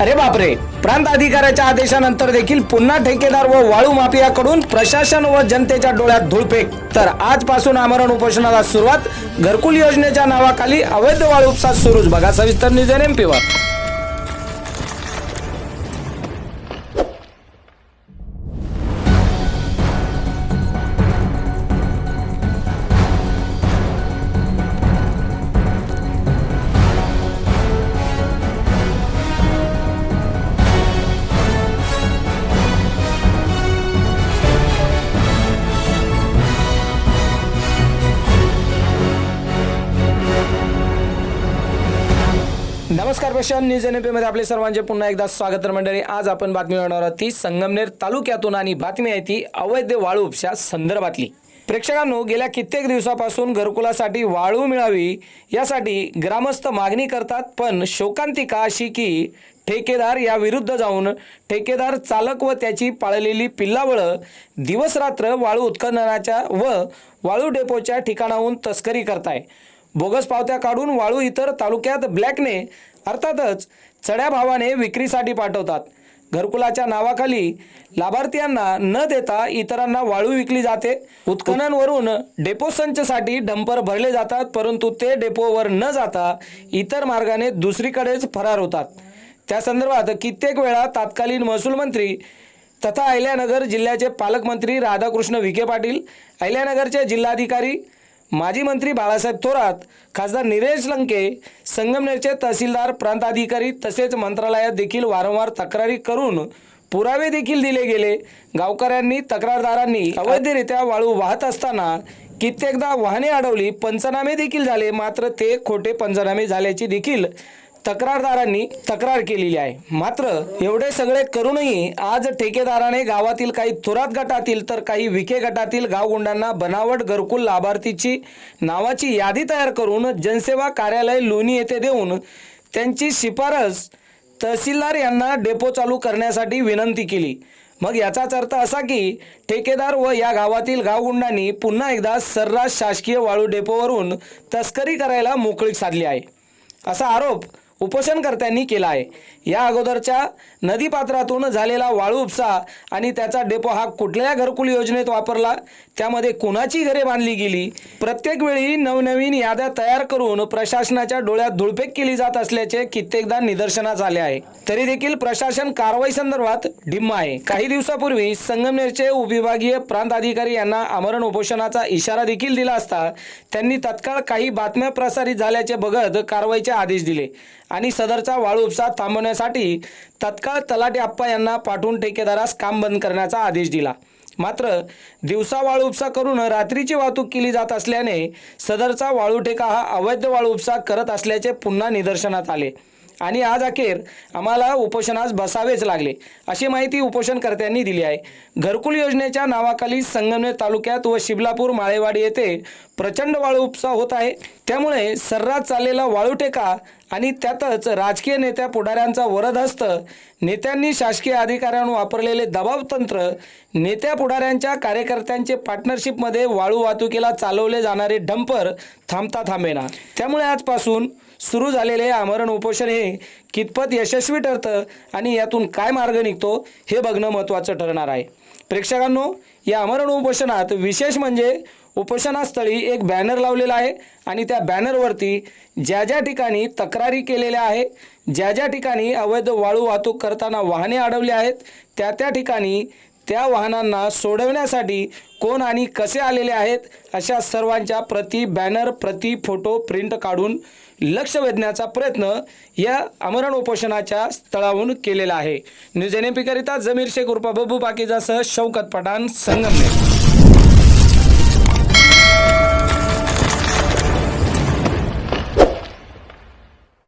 अरे बापरे. प्रांत अधिकाऱ्याच्या आदेशानंतर देखील पुन्हा ठेकेदार व वाळू माफियाकडून प्रशासन व जनतेच्या डोळ्यात धुळफेक. तर आजपासून आमरण उपोषणाला सुरुवात. घरकुल योजनेच्या नावाखाली अवैध वाळू उपसा सुरूच. बघा सविस्तर न्यूज एन एम नमस्कार प्रशांत. न्यूज एनमध्ये आपले सर्वांचे पुन्हा एकदा स्वागत मंडळी आज आपण बातमी मिळवणार आहोत ती संगमनेर तालुक्यातून आणि बातमी आहे ती अवैध वाळू उपशा संदर्भातली. प्रेक्षकांनो गेल्या कित्येक दिवसापासून घरकुलासाठी वाळू मिळावी यासाठी ग्रामस्थ मागणी करतात पण शोकांतिका अशी की ठेकेदार या विरुद्ध जाऊन ठेकेदार चालक व त्याची पाळलेली पिल्लावळं दिवसरात्र वाळू उत्खननाच्या व वाळू डेपोच्या ठिकाणाहून तस्करी करताय. बोगस पावत्या काढून वाळू इतर तालुक्यात ब्लॅकने अर्थातच चढ्या भावाने विक्रीसाठी पाठवतात. घरकुलाच्या नावाखाली लाभार्थ्यांना न देता इतरांना वाळू विकली जाते. उत्खननवरून डेपो संचसाठी डंपर भरले जातात परंतु ते डेपोवर न जाता इतर मार्गाने दुसरीकडेच फरार होतात. त्या संदर्भात कित्येक वेळा तत्कालीन महसूल मंत्री तथा अहिल्यानगर जिल्ह्याचे पालकमंत्री राधाकृष्ण विखे पाटील अहिल्यानगरचे जिल्हाधिकारी माजी मंत्री बाळासाहेब थोरात खासदार निलेश लंके संगमनेरचे तहसीलदार प्रांताधिकारी तसेच मंत्रालयात देखील वारंवार तक्रारी करून पुरावे देखील दिले गेले. गावकऱ्यांनी तक्रारदारांनी अवैधरित्या वाळू वाहत असताना कित्येकदा वाहने अडवली पंचनामे देखील झाले मात्र ते खोटे पंचनामे झाल्याची देखील तक्रारदारांनी तक्रार केलेली आहे. मात्र एवढे सगळे करूनही आज ठेकेदाराने गावातील काही थोरात गटातील तर काही विखे गटातील गावगुंडांना बनावट घरकुल लाभार्थीची नावाची यादी तयार करून जनसेवा कार्यालय लोणी येथे देऊन त्यांची शिफारस तहसीलदार यांना डेपो चालू करण्यासाठी विनंती केली. मग याचाच अर्थ असा की ठेकेदार व या गावातील गावगुंडांनी पुन्हा एकदा सर्रास शासकीय वाळू डेपोवरून तस्करी करायला मोकळीक साधली आहे. असा आरोप उपोषणकर्त्यांनी केला आहे. या अगोदरच्या नदीपात्रातून झालेला वाळू उपसा आणि त्याचा डेपो हा कुठल्या घरकुल योजनेत वापरला? त्यामध्ये कुणाची घरे बांधली गेली? प्रत्येक वेळी नवनवीन याद्या तयार करून प्रशासनाच्या डोळ्यात धुळपेक केली जात असल्याचे कित्येकदा निदर्शनास आले आहे. तरी देखील प्रशासन कारवाई संदर्भात ढिम्म आहे. काही दिवसापूर्वी संगमनेरचे उपविभागीय प्रांत अधिकारी यांना आमरण उपोषणाचा इशारा देखील दिला असता त्यांनी तत्काळ काही बातम्या प्रसारित झाल्याचे बघत कारवाईचे आदेश दिले. आणि सदरचा वाळू उपसा थांबवण्यासाठी तत्काळ तलाठी आप्पा यांना पाठवून ठेकेदारास काम बंद करण्याचा आदेश दिला. मात्र दिवसा वाळू उपसा करून रात्रीची वाहतूक केली जात असल्याने सदरचा वाळू ठेका हा अवैध वाळू उपसा करत असल्याचे पुन्हा निदर्शनात आले. आणि आज अखेर आम्हाला उपोषणास बसावेच लागले अशी माहिती उपोषणकर्त्यांनी दिली आहे. घरकुल योजनेच्या नावाखाली संगमनेर तालुक्यात व शिबलापूर माळेवाडी येथे प्रचंड वाळू उपसा होत आहे. त्यामुळे सर्रास चाललेला वाळू टेका आणि त्यातच राजकीय नेत्या पुढाऱ्यांचा वरद हस्त नेत्यांनी शासकीय अधिकाऱ्यांवर वापरलेले दबाव तंत्र नेत्या पुढाऱ्यांच्या कार्यकर्त्यांचे पार्टनरशिपमध्ये वाळू वाहतुकीला चालवले जाणारे डंपर थांबता थांबेना. त्यामुळे आजपासून सुरू झालेले आमरण उपोषण हे कितपत यशस्वी ठरतं आणि यातून काय मार्ग निघतो हे बघणं महत्त्वाचं ठरणार आहे. प्रेक्षकांनो या आमरण उपोषणात विशेष म्हणजे उपोषणास्थळी एक बॅनर लावलेला आहे आणि त्या बॅनरवरती ज्या ज्या ठिकाणी तक्रारी केलेल्या आहे ज्या ज्या ठिकाणी अवैध वाळू वाहतूक करताना वाहने अडवली आहेत त्या त्या ठिकाणी त्या वाहनांना सोडवण्यासाठी कोण आणि कसे आलेले आहेत अशा सर्वांच्या प्रति बॅनर प्रति फोटो प्रिंट काढून लक्ष वेधण्याचा प्रयत्न या अमरण उपोषणाच्या स्थळाहून केलेला आहे. न्यूज एन एम पीकरिता जमीर शेख उर्फा बबू बाकीजासह शौकत पठाण संगमनेर.